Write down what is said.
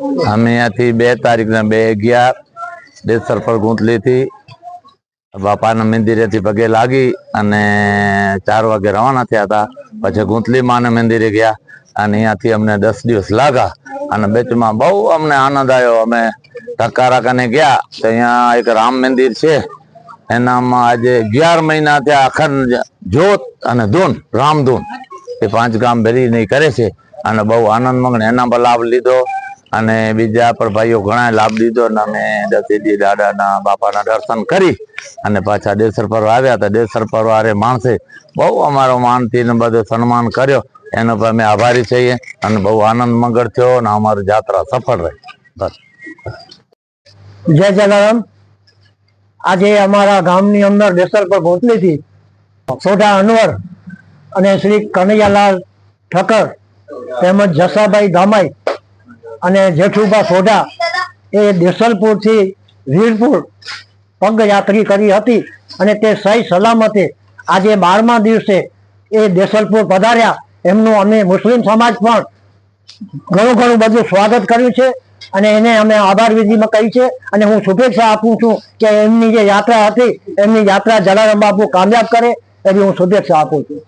અમે અહીંયાથી બે તારીખના બે અગિયાર દેસર પર ગુંતલીથી બાપાના મંદિરેથી પગે લાગી અને ચાર વાગે રવાના થયા હતા. પછી ગુંતલી માના મંદિરે ગયા અને અહીંયાથી અમને દસ દિવસ લાગા અને બેચમાં બહુ અમને આનંદ આવ્યો અમે કને ગયા. તો અહીંયા એક રામ મંદિર છે. એનામાં આજે અગિયાર મહિના ત્યાં અખંડ જોત અને ધૂન રામધૂન એ પાંચ ગામ ભેરીને કરે છે. અને બહુ આનંદ મગ્ન એના પર લાભ લીધો. અને બીજા પણ ભાઈઓ ઘણા લાભ લીધો અને અમે દશેજી દાદાના બાપાના દર્શન કરી અને પાછા દેસર પર આવ્યા હતા. દેસર પર વારે માણસે બહુ અમારો માનથી ને બધું સન્માન કર્યો. એનો પર અમે આભારી છીએ અને બહુ આનંદ મંગળ થયો અને અમારી જાત્રા સફળ રહી. બસ. જય જલારામ. આજે અમારા ગામની અંદર દેસર પર ભોસલીથી સોઢા અનવર અને શ્રી કનૈયાલાલ ઠક્કર તેમજ જસાભાઈ ગામાઈ અને જેઠુભા સોઢા એ દેસલપુરથી વીરપુર પગયાત્રી કરી હતી અને તે સહી સલામતે આજે બારમા દિવસે એ દેસલપુર પધાર્યા. એમનું અમે મુસ્લિમ સમાજ પણ ઘણું ઘણું બધું સ્વાગત કર્યું છે અને એને અમે આભાર વિધિમાં કહી છે. અને હું શુભેચ્છા આપું છું કે એમની જે યાત્રા હતી, એમની યાત્રા જલારામ બાપુ કામયાબ કરે, એવી હું શુભેચ્છા આપું છું.